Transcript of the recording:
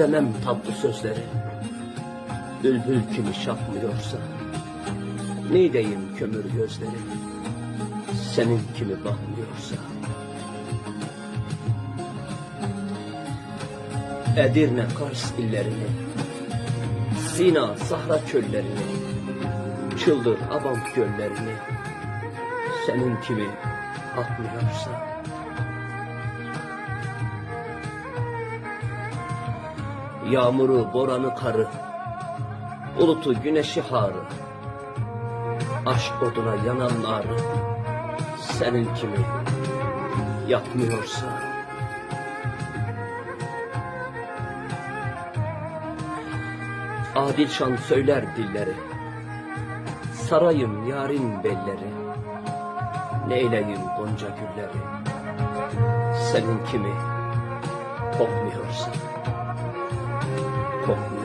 İstemem tatlı sözleri. Bülbül kimi şapmıyorsa. Ne diyeyim kömür gözleri. Senin kimi bakmıyorsa. Edirne Kars illerini. Sina Sahra çöllerini. Çıldır Abant göllerini. Senin kimi atmıyorsa. Yağmuru, boranı, karı, bulutu, güneşi, harı, aşk oduna yanan narı, senin kimi yakmıyorsa. Adil şan söyler dilleri, sarayım yarın belleri, neyleyim gonca gülleri, senin kimi kokmuyorsa. kokmuyorsa.